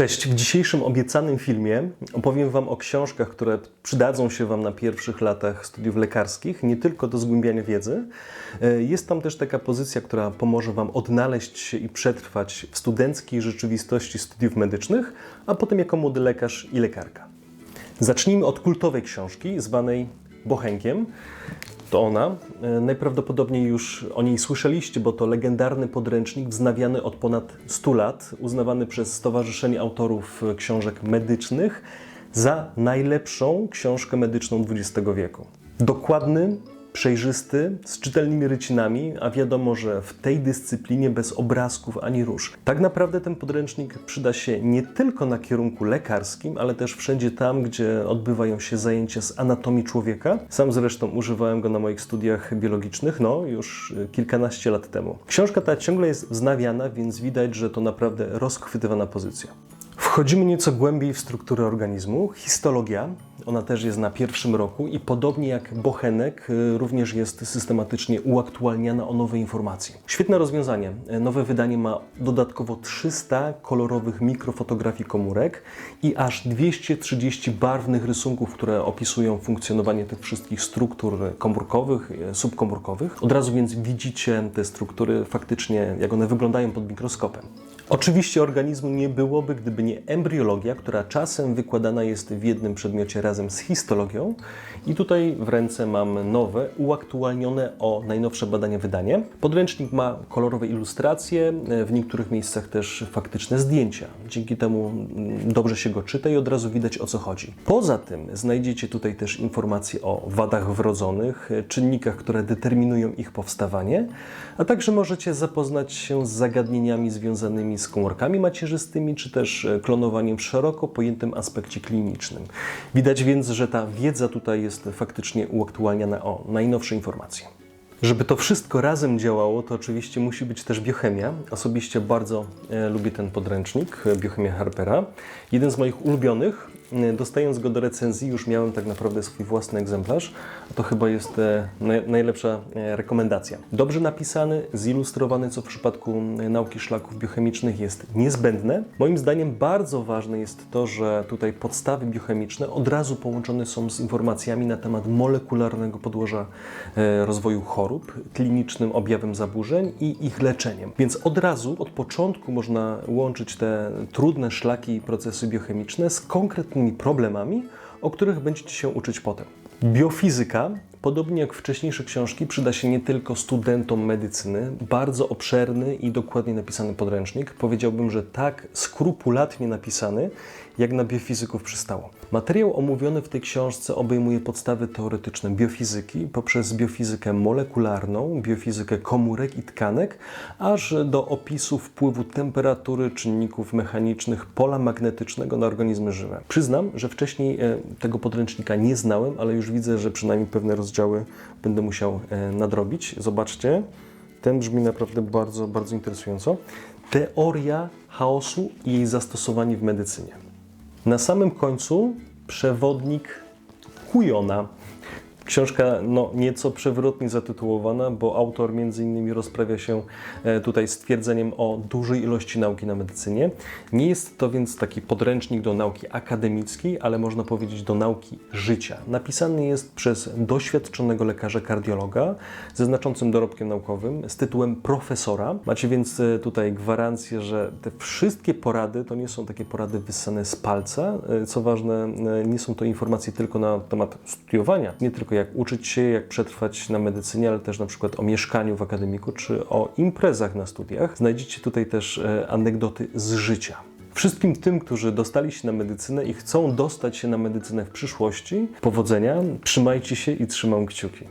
Cześć, w dzisiejszym obiecanym filmie opowiem Wam o książkach, które przydadzą się Wam na pierwszych latach studiów lekarskich, nie tylko do zgłębiania wiedzy. E, Jest tam też taka pozycja, która pomoże Wam odnaleźć się i przetrwać w studenckiej rzeczywistości studiów medycznych, a potem jako młody lekarz i lekarka. Zacznijmy od kultowej książki zwanej Bochenkiem. To ona. E, Najprawdopodobniej już o niej słyszeliście, bo to legendarny podręcznik wznawiany od ponad 100 lat, uznawany przez Stowarzyszenie Autorów e, Książek Medycznych za najlepszą książkę medyczną XX wieku. Dokładny, przejrzysty, z czytelnymi rycinami, a wiadomo, że w tej dyscyplinie bez obrazków ani róż. Tak naprawdę ten podręcznik przyda się nie tylko na kierunku lekarskim, ale też wszędzie tam, gdzie odbywają się zajęcia z anatomii człowieka. Sam zresztą używałem go na moich studiach biologicznych, no już y, kilkanaście lat temu. Książka ta ciągle jest wznawiana, więc widać, że to naprawdę rozchwytywana pozycja. Wchodzimy nieco głębiej w strukturę organizmu. Histologia, ona też jest na pierwszym roku i podobnie jak bochenek, y, również jest systematycznie uaktualniana o nowe informacje. Świetne rozwiązanie. Nowe wydanie ma dodatkowo 300 kolorowych mikrofotografii komórek i aż 230 barwnych rysunków, które opisują funkcjonowanie tych wszystkich struktur komórkowych, e, subkomórkowych. Od razu więc widzicie te struktury faktycznie, jak one wyglądają pod mikroskopem. Oczywiście organizmu nie byłoby, gdyby nie embriologia, która czasem wykładana jest w jednym przedmiocie razem z histologią. I tutaj w ręce mam nowe, uaktualnione o najnowsze badania wydanie. Podręcznik ma kolorowe ilustracje, e, w niektórych miejscach też faktyczne zdjęcia. Dzięki temu dobrze się go czyta i od razu widać o co chodzi. Poza tym znajdziecie tutaj też informacje o wadach wrodzonych, e, czynnikach, które determinują ich powstawanie, a także możecie zapoznać się z zagadnieniami związanymi z komórkami macierzystymi, czy też e, klonowaniem w szeroko pojętym aspekcie klinicznym. Widać więc, że ta wiedza tutaj jest faktycznie uaktualniana o najnowsze informacje. Żeby to wszystko razem działało, to oczywiście musi być też biochemia. Osobiście bardzo e, lubię ten podręcznik, e, Biochemia Harpera. Jeden z moich ulubionych. E, Dostając go do recenzji, już miałem tak naprawdę swój własny egzemplarz. To chyba jest e, naj, najlepsza e, rekomendacja. Dobrze napisany, zilustrowany, co w przypadku e, nauki szlaków biochemicznych jest niezbędne. Moim zdaniem bardzo ważne jest to, że tutaj podstawy biochemiczne od razu połączone są z informacjami na temat molekularnego podłoża rozwoju chorób, klinicznym objawem zaburzeń i ich leczeniem. Więc od razu, od początku można łączyć te trudne szlaki i procesy biochemiczne z konkretnymi problemami, o których będziecie się uczyć potem. Biofizyka, podobnie jak wcześniejsze książki, przyda się nie tylko studentom medycyny. Bardzo obszerny i dokładnie napisany podręcznik. Powiedziałbym, że tak skrupulatnie napisany, jak na biofizyków przystało. Materiał omówiony w tej książce obejmuje podstawy teoretyczne biofizyki poprzez biofizykę molekularną, biofizykę komórek i tkanek, aż do opisu wpływu temperatury, czynników mechanicznych, pola magnetycznego na organizmy żywe. Przyznam, że wcześniej e, tego podręcznika nie znałem, ale już widzę, że przynajmniej pewne rozdziały będę musiał e, nadrobić. Zobaczcie, ten brzmi naprawdę bardzo, bardzo interesująco. Teoria chaosu i jej zastosowanie w medycynie. Na samym końcu przewodnik Kujona. Książka no, nieco przewrotnie zatytułowana, bo autor między innymi rozprawia się e, tutaj z o dużej ilości nauki na medycynie. Nie jest to więc taki podręcznik do nauki akademickiej, ale można powiedzieć do nauki życia. Napisany jest przez doświadczonego lekarza kardiologa ze znaczącym dorobkiem naukowym z tytułem profesora. Macie więc e, tutaj gwarancję, że te wszystkie porady to nie są takie porady wyssane z palca. E, Co ważne, nie są to informacje tylko na temat studiowania, nie tylko jak uczyć się, jak przetrwać na medycynie, ale też na przykład o mieszkaniu w akademiku czy o imprezach na studiach. Znajdziecie tutaj też e, anegdoty z życia. Wszystkim tym, którzy dostali się na medycynę i chcą dostać się na medycynę w przyszłości, powodzenia, trzymajcie się i trzymam kciuki.